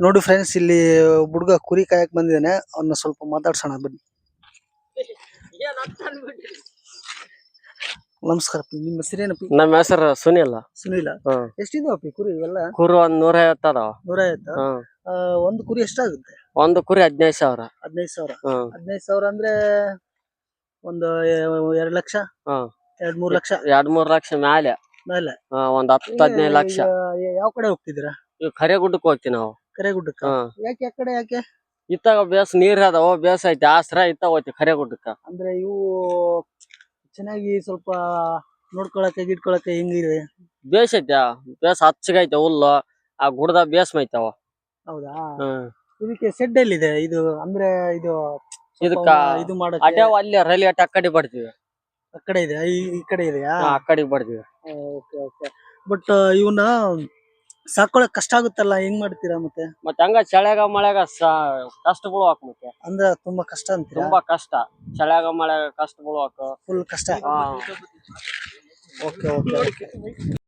ನೋಡಿ ಫ್ರೆಂಡ್ಸ್ ಇಲ್ಲಿ ಹುಡುಗ ಕುರಿ ಕಾಯಕ್ ಬಂದಿದ್ದಾನೆ ಅವ್ನ ಸ್ವಲ್ಪ ಮಾತಾಡ್ಸೋಣ ಬನ್ನಿ ನಮಸ್ಕಾರ. ನಿಮ್ಮ ಹೆಸರೇನಪ್ಪಿ ನಮ್ಮ ಹೆಸರು ಸುನಿಲ್. ಸುನಿಲ. ಹ್ಮ್ ಎಷ್ಟಿದಾವಪ್ಪಿ ಕುರಿ ಇವೆಲ್ಲ? ಕುರು ಒಂದ್ ನೂರ ಐವತ್ತ ಅದಾವ. ನೂರ ಐವತ್ತ? ಒಂದು ಕುರಿ ಎಷ್ಟಾಗುತ್ತೆ? ಒಂದು ಕುರಿ ಹದಿನೈದು ಸಾವಿರ. ಹದಿನೈದು ಸಾವಿರ. ಹ್ಮ್ ಹದಿನೈದು ಸಾವಿರ ಅಂದ್ರೆ ಒಂದು ಎರಡ್ ಲಕ್ಷ? ಹ್ಮ್ ಎರಡ್ ಮೂರ್ ಲಕ್ಷ? ಎರಡ್ ಮೂರ್ ಲಕ್ಷ ಮ್ಯಾಲೆ ಮೇಲೆ. ಹಾ, ಒಂದ್ ಹತ್ತು ಹದಿನೈದು ಲಕ್ಷ. ಯಾವ ಕಡೆ ಹೋಗ್ತಿದ್ದೀರಾ? ಈಗ ಕರೆಗುಡ್ಡಕ್ಕೆ ಹೋಗ್ತೀವಿ ನಾವು. ಕರೆಗುಡ್ಡಕ್ಕ ಹ್ಮ್ ಯಾಕೆ ಆ ಕಡೆ ಯಾಕೆ? ಇತ್ತಾಗ ಬೇಸ್ ನೀರ್ ಅದಾವ ಬೇಸ್ ಐತಿ ಆಸ್ರ ಇತ್ತ ಹೋಗ್ತೀವಿ ಕರೆಗುಡ್ಡಕ್ಕ ಅಂದ್ರೆ ಇವು ಚೆನ್ನಾಗಿ ಸ್ವಲ್ಪ ನೋಡ್ಕೊಳಕ್ಕೆ ಗಿಟ್ಕೊಳಕ್ಕೆ ಹೆಂಗಿದೆ ಬೇಸ್ ಐತ್ಯಾ ಬೇಸ್ ಹಚ್ಚಗೈತೆ ಹುಲ್ಲು ಆ ಗುಡ್ದ ಬೇಸ್ ಮೈತಾವ. ಹೌದಾ? ಹ್ಮ್ ಇದಕ್ಕೆ ಸೆಡ್ ಎಲ್ಲಿದೆ? ಇದು ಅಂದ್ರೆ ಇದು ಸ್ವಲ್ಪ ಇದಕ್ಕ ಇದು ಮಾಡೋ ಅಡ್ಯಾವ ಅಲ್ಲಿ ರೈಲ್ ಅಟ್ಟ ಆ ಆಕಡೆ ಬಡ್ತೀವಿ ಆ ಕಡೆ ಇದೆ ಈ ಈ ಕಡೆ ಇದೆಯಾ? ಆ ಕಡೆ ಬಡ್ತೀವಿ ಬಟ್ ಇವನ್ನ ಸಾಕೊಳಕ್ ಕಷ್ಟ ಆಗುತ್ತಲ್ಲ ಹೆಂಗ್ ಮಾಡ್ತೀರಾ ಮತ್ತೆ? ಮತ್ತೆ ಹಂಗ ಚಳ್ಯಾಗ ಮಳೆಗ ಕಷ್ಟಗಳು ಕಷ್ಟ ಬೀಳುವಾಕ ಮತ್ತೆ. ಅಂದ್ರೆ ತುಂಬಾ ಕಷ್ಟ ಅಂತ ತುಂಬಾ ಕಷ್ಟ. ಚಳ್ಯಾಗ ಮಳೆಗ ಕಷ್ಟ ಬೀಳುವಾಕ ಫುಲ್ ಕಷ್ಟ. Okay okay